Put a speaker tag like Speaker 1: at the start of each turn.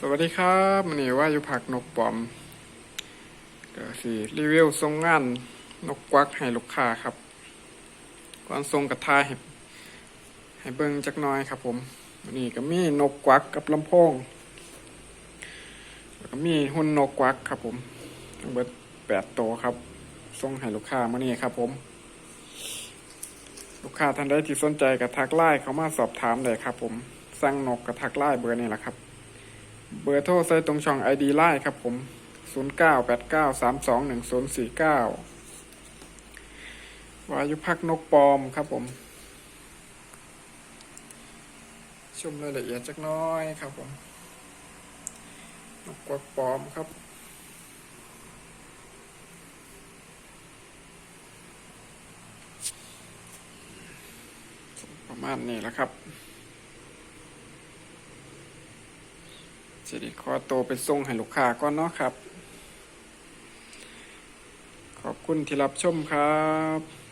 Speaker 1: สวัสดีครับมันนี้ว่าอยู่ผักนกปอมก็สิรีวิวส่งงานนกกวักให้ลูกค้าครับก่อนส่งกระทายให้ให้เบิ่งจักหน้อยครับ ผมมันนี้ก็มีนกกวักกับลำโพงก็มีหุ่นนกกวักครับ ผมทั้งเบิดแปดตัวครับส่งให้ลูกค้ามานี่ครับ ผม ลูกค้าท่านใดที่สนใจกับทักไลน์เขามาสอบถามเลยครับ ผมสั่งนกกับทักไลน์เบอร์นี่แหละครับ เบอร์โทรใส่ตรงช่อง ID ไลน์ครับผม 0989321049 วายุพักนกปลอมครับผม ชมรายละเอียดจักน้อยครับผม นกกวักปลอมครับประมาณนี้แหละครับ สิริขอตัวไปส่งให้ลูกค้าก่อนเนาะครับ ขอบคุณที่รับชมครับ